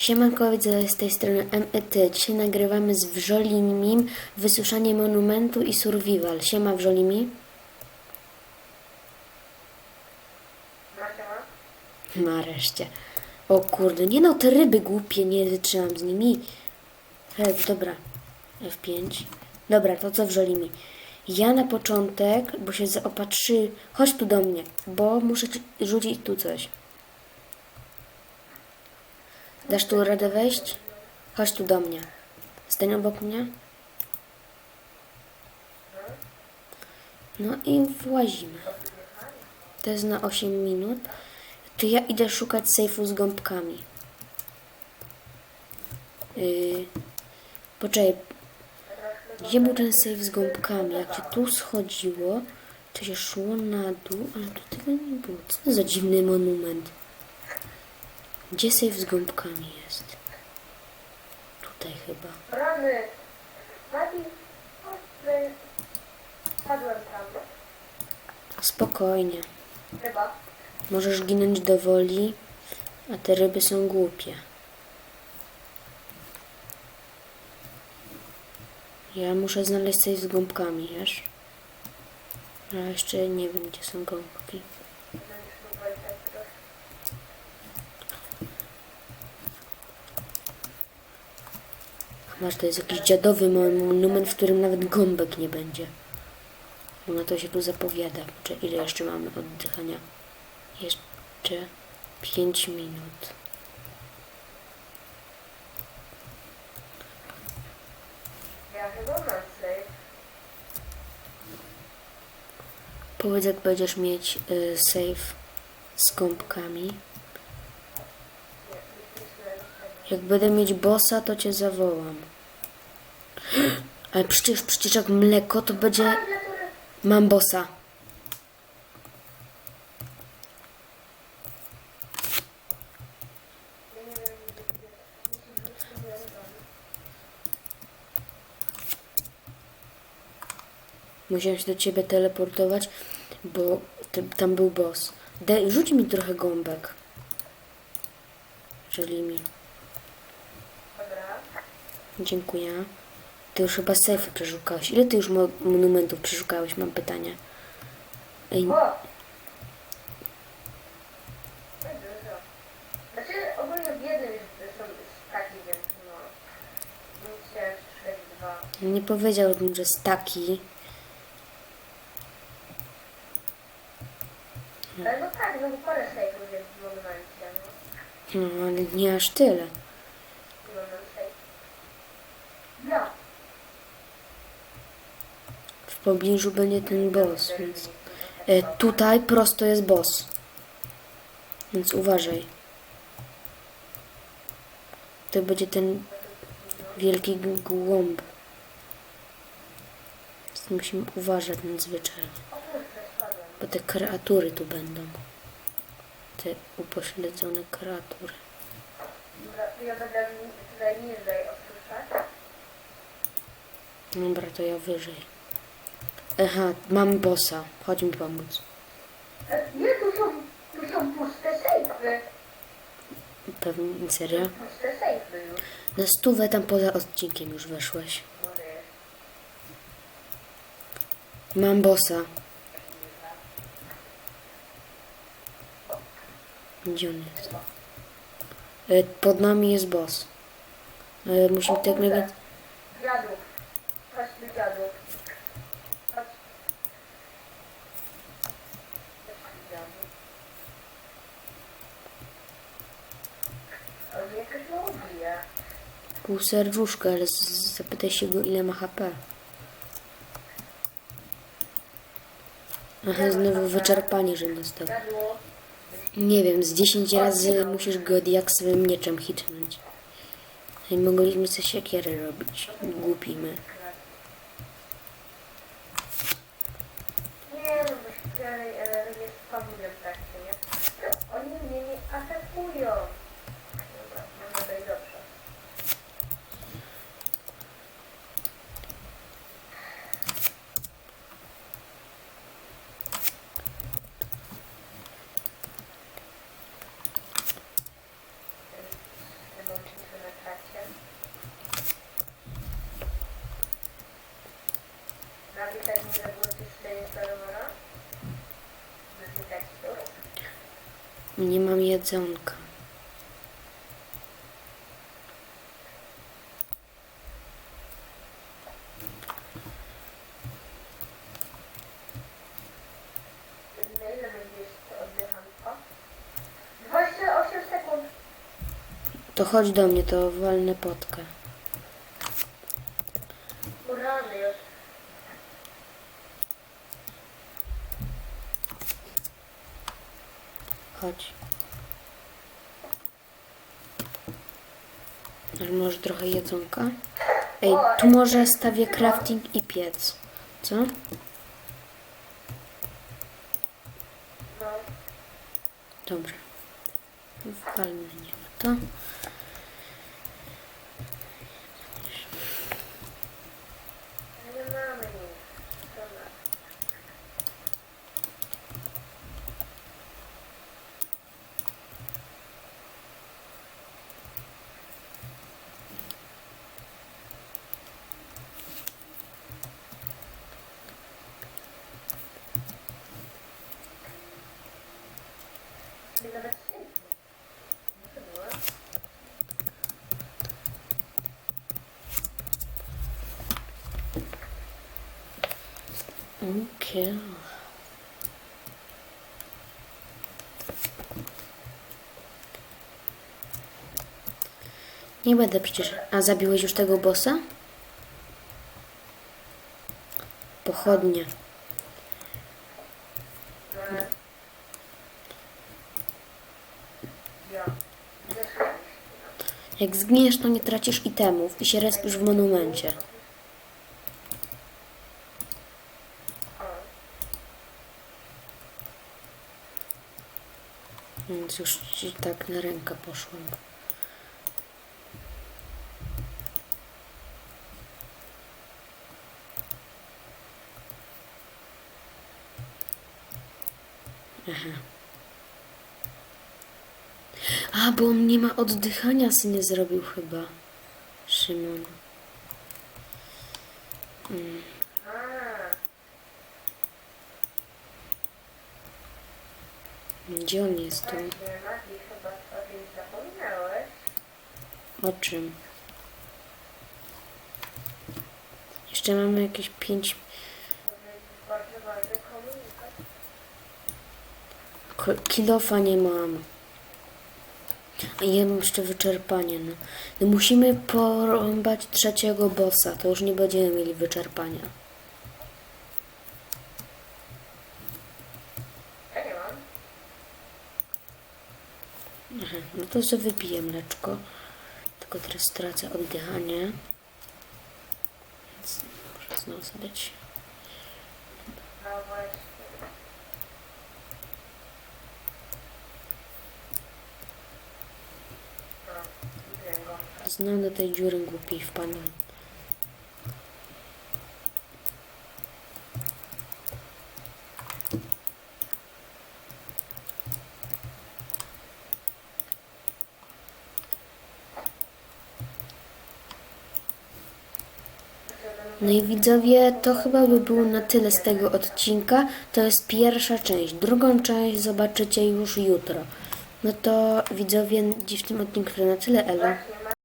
Siemanko, widzę z tej strony MET. Dzisiaj nagrywamy z Wrzolimim wysuszanie monumentu i survival. Siema Wrzolimi. Nareszcie. O kurde, nie no, te ryby głupie, nie wytrzymam z nimi. He, dobra. F5. Dobra, to co Wrzolimi? Ja na początek, bo się zaopatrzy... Chodź tu do mnie, bo muszę ci rzucić tu coś. Dasz tu radę wejść? Chodź tu do mnie. Stań obok mnie. No i włazimy. To jest na 8 minut. To ja idę szukać sejfu z gąbkami. Yy, poczekaj. Gdzie był ten sejf z gąbkami? Jak się tu schodziło, to się szło na dół, ale tu tego nie było. Co to za dziwny monument? Gdzie sejf z gąbkami jest? Tutaj chyba. Rany! Mati. Padłem tam. Spokojnie. Chyba. Możesz ginąć do woli, a te ryby są głupie. Ja muszę znaleźć coś z gąbkami, wiesz? A jeszcze nie wiem, gdzie są gąbki. Masz, to jest jakiś dziadowy monument, w którym nawet gąbek nie będzie. No to się tu zapowiada. Czy ile jeszcze mamy oddychania? Jeszcze 5 minut. Powiedz, jak będziesz mieć y, save z gąbkami. Jak będę mieć bossa, to cię zawołam. Ale przecież, przecież jak mleko, to będzie... Mam bossa. Musiałem się do ciebie teleportować, bo tam był boss. Daj, rzuć mi trochę gąbek. Jeżeli mi. Dziękuję. Ty już chyba sejfy przeszukałeś. Ile ty już mo- monumentów przeszukałeś? Mam pytanie. Ej. Znaczy no. Nie powiedziałbym, że jest taki. Ale no tak, no parę safe'ów jest w monumencie, no. No, ale nie aż tyle. No, no, safe. No. W pobliżu będzie ten boss, więc... E, tutaj prosto jest boss. Więc uważaj. To będzie ten wielki głąb. Więc musimy uważać nadzwyczajnie. Bo te kreatury tu będą. Te upośledzone kreatury. Dobra, to ja wyżej. Aha, mam bossa. Chodź mi pomóc. Nie, tu są, tu są puste sejfy. Pewnie, serio? Puste sejfy już. Na stówę tam poza odcinkiem już weszłeś. Mam bossa. Gdzie on jest? E, Pod nami jest boss. E, Musimy tak najwięcej... Dziadów. Do dziadów. Chodź. Chodź do dziadów. On jakoś go ubija. Pół serduszka, ale zapytaj się go ile ma HP. Aha, znowu wyczerpanie, że dostał. Nie wiem, z 10 razy musisz go diaksowym mieczem hitnąć. I mogliśmy sobie siekiery robić. Głupi my. Nie no, szpitalnej energii jest familem tak, nie? No, Oni mnie nie atakują. Dobra, może to i dobrze. Ten- ten ile było czyszczenie serwera? Znaczy tekstur? Nie mam jedzonka. Na ile będziesz oddychanko? 28 sekund. To chodź do mnie, to walnę potkę. Rany już. Chodź. Ale może trochę jedzonka? Ej, tu może stawię crafting i piec. Co? No. Dobrze. Walmy nie to. Nie będę przecież. A zabiłeś już tego bossa? Pochodnie. Jak zgniesz, to nie tracisz itemów i się respisz w monumencie. O. Więc już ci tak na rękę poszłam. Aha. A, bo on nie ma oddychania, sy nie zrobił chyba. Szymon. Mm. A. Gdzie on jest tu? O czym? Jeszcze mamy jakieś pięć Kilofa nie mam. A ja mam jeszcze wyczerpanie. No. no musimy porąbać trzeciego bossa. To już nie będziemy mieli wyczerpania. Ja nie mam. No to sobie wypiję mleczko. Tylko teraz stracę oddychanie. Więc muszę znowu zadać. No. No. Znowu do tej dziury głupiej wpadłem. No i widzowie, to chyba by było na tyle z tego odcinka. To jest pierwsza część. Drugą część zobaczycie już jutro. No to widzowie, dziś w tym odcinku to na tyle. Elo.